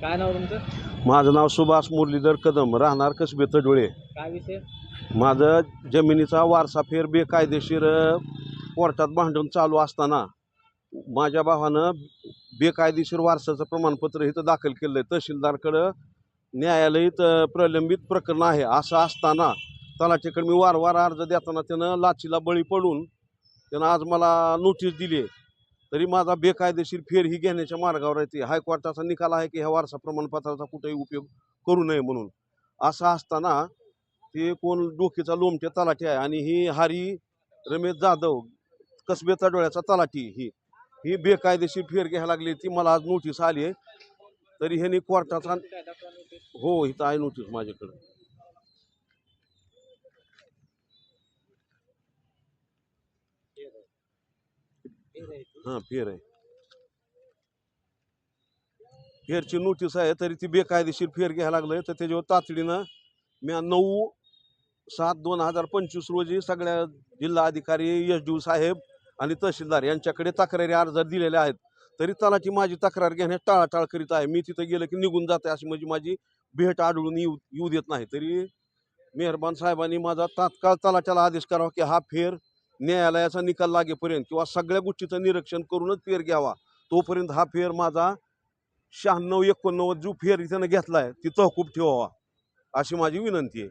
काय नाव तुमचं? माझं नाव सुभाष मुरलीधर कदम. राहणार कसबे तडोळे काय विषय? माझं जमिनीचा वारसा फेर बेकायदेशीर कोर्टात भांडण चालू असताना माझ्या भावानं बेकायदेशीर वारसाचं प्रमाणपत्र इथं दाखल केलं आहे तहसीलदारकडं न्यायालयीत प्रलंबित प्रकरण आहे. असं असताना तलाठीकडे मी वारंवार अर्ज देताना त्यानं लाचीला बळी पडून त्यानं आज मला नोटीस दिली आहे तरी माझा बेकायदेशीर फेर ही घेण्याच्या मार्गावर आहे ती. हायकोर्टाचा निकाल आहे की ह्या वारसा प्रमाणपत्राचा कुठेही उपयोग करू नये म्हणून. असं असताना ते कोण डोकीचा लोमटे तलाठी आहे आणि ही हारी रमेश जाधव कसबेचा डोळ्याचा तलाठी ही. ही बेकायदेशीर फेर घ्यायला लागली ती मला आज नोटीस आली आहे. तरी ह्यानी कोर्टाचा हो इथं आहे नोटीस माझ्याकडे. हां फेर आहे. फेरची नोटीस आहे तरी ती बेकायदेशीर फेर घ्यायला लागलंय. तर त्याच्यावर तातडीनं मी नऊ सात दोन हजार पंचवीस रोजी सगळ्या जिल्हा अधिकारी एस डी साहेब आणि तहसीलदार यांच्याकडे तक्रारी अर्ज दिलेले आहेत. तरी तलाठी माझी तक्रार घेण्यास टाळाटाळ करीत आहे. मी तिथं गेलं की निघून जाते अशी म्हणजे माझी भेट आढळून येऊ येऊ देत नाही. तरी मेहरबान साहेबांनी माझा तात्काळ तलाट्याला आदेश करावा की हा फेर न्यायालयाचा निकाल लागेपर्यंत किंवा सगळ्या गोष्टीचं निरीक्षण करूनच फेर घ्यावा. तोपर्यंत हा फेर माझा शहाण्णव एकोणनव्वद जो फेर त्यानं घेतला आहे ती तहकूब ठेवावा अशी माझी विनंती आहे.